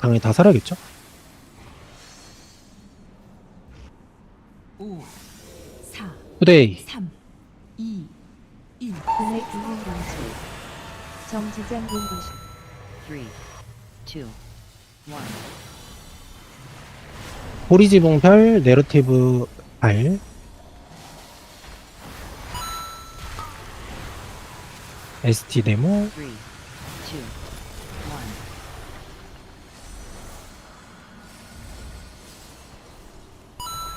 당연히 다 살아야겠죠? 5, 4, 후데이 3, 2, 1. 금의 균형 감지 정지장 분리식 3, 2, 1. 보리지붕별 내러티브 발 ST 데모 3, 2,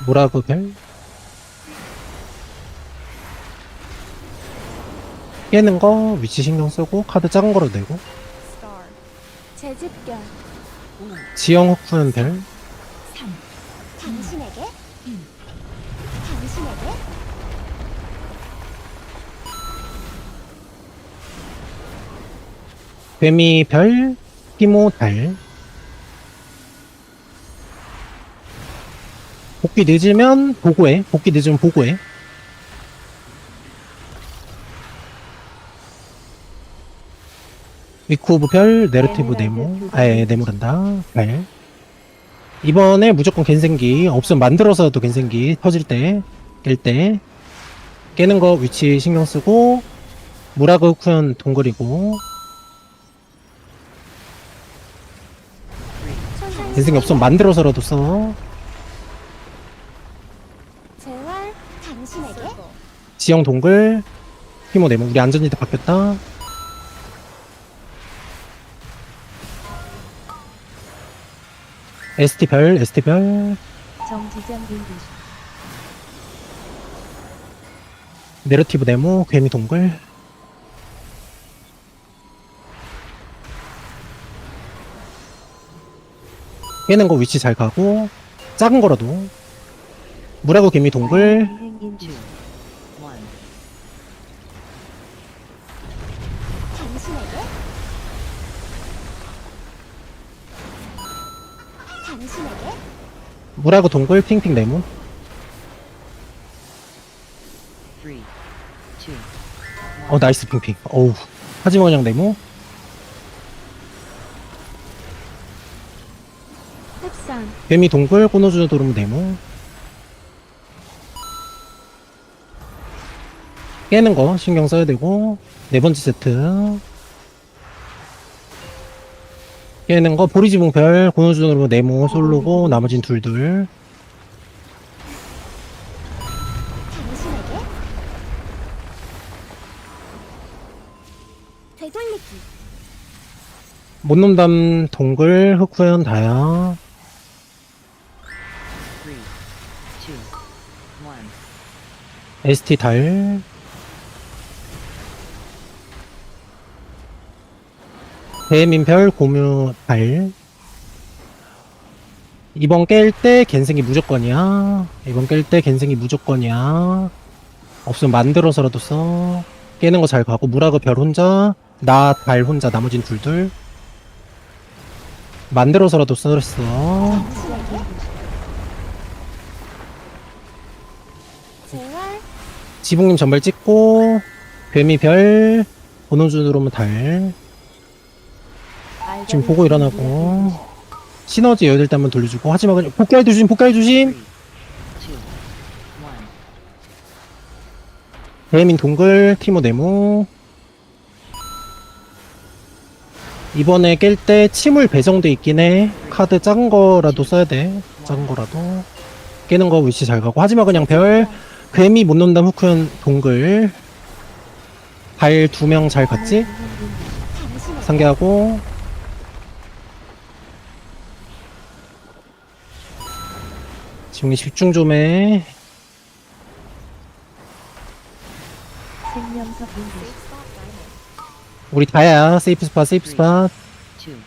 1. 모라그 별 깨는 거 위치 신경 쓰고 카드 작은 거로 내고 재집결 5, 지형 흑푸는 별 3, 당신에게 1. 당신에게 뱀이 별 티모 달 복귀 늦으면 보고해. 복귀 늦으면 보고해. 위쿠브 별 네러티브 네모. 아예 네모란다. 별 이번에 무조건 갠생기 없으면 만들어서도 갠생기 터질 때 깰 때 깨는 거 위치 신경 쓰고 무라그 쿠현 동글이고 갠생기 없으면 만들어서라도 써 재활 당신에게 지형 동글 티모 네모 우리 안전지대 바뀌었다. ST 별 ST 별. 정지장 분리식 내러티브 네모 괴미 동글 깨는 거 위치 잘 가고 작은 거라도 물하고 개미 동글 행인지 2, 1. 당신에게 당신에게 물하고 동글 핑핑 네모 3, 2, 1. 어 나이스 핑핑. 어우 하지마 그냥 네모 개미 동글 꼬노주노 도르무 네모 깨는 거 신경 써야 되고 네 번째 세트. 깨는 거 보리지붕 별 고노주노 도르무 네모 솔로고 나머진 둘둘. 당신에게 되돌리기. 못놈담 동글 흑후연 다야. 3, 2, 1. ST 달 대민별 고묘 달. 이번 깰 때 갠생이 무조건이야. 이번 깰 때 갠생이 무조건이야. 없으면 만들어서라도 써. 깨는 거 잘 가고 무라그 별 혼자 나 달 혼자 나머진 둘둘. 만들어서라도 재활 지붕님 전발 찍고 뱀이 별 번호준으로면 달 지금 보고 일어나고. 시너지 여덟 때 한번 돌려주고 하지마 그냥 3, 조심 2, 1. 대민 동글 티모 네모. 이번에 깰 때 침울 배정돼 있긴 해. 카드 작은 거라도 써야 돼. 작은 거라도. 깨는 거 위치 잘 가고. 하지마 그냥 별. 괴미 못 논다 후크연 동글. 발 두 명 잘 갔지? 상계하고 지금 집중 생명사 분리식 우리 다야 세이프 스팟 세이프 스팟. 2, 1.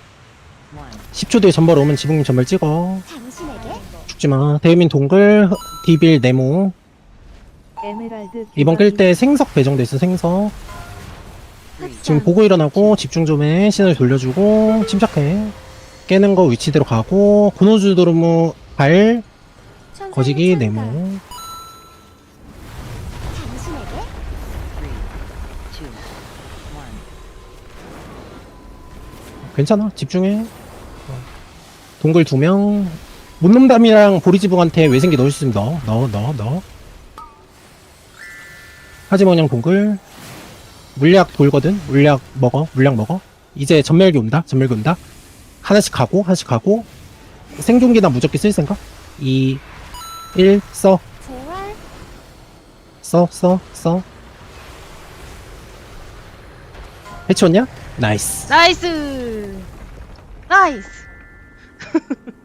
10초 뒤에 전발 오면 지붕님 전발 찍어. 당신에게 죽지 마. 대민 동글 디빌 네모. 이번 깰때 생석 배정돼 있어 생석. 지금 보고 일어나고 집중 좀 해. 신을 돌려주고 침착해. 깨는 거 위치대로 가고 고노주도르무 발 거시기 네모 당신에게 3, 2, 1. 괜찮아 집중해 어. 동글 두 명. 문놈담이랑 보리지붕한테 외생기 넣을 수 있으면 넣어. 넣어, 넣어, 넣어. 하지mon형 동글. 물약 돌거든? 물약 먹어. 물약 먹어. 이제 전멸기 온다. 전멸기 온다. 하나씩 가고, 하나씩 가고. 생존기나 무적기 쓸 생각? 2, 1, 써. 재활 써, 써, 써. 해치웠냐? 나이스. 나이스 나이스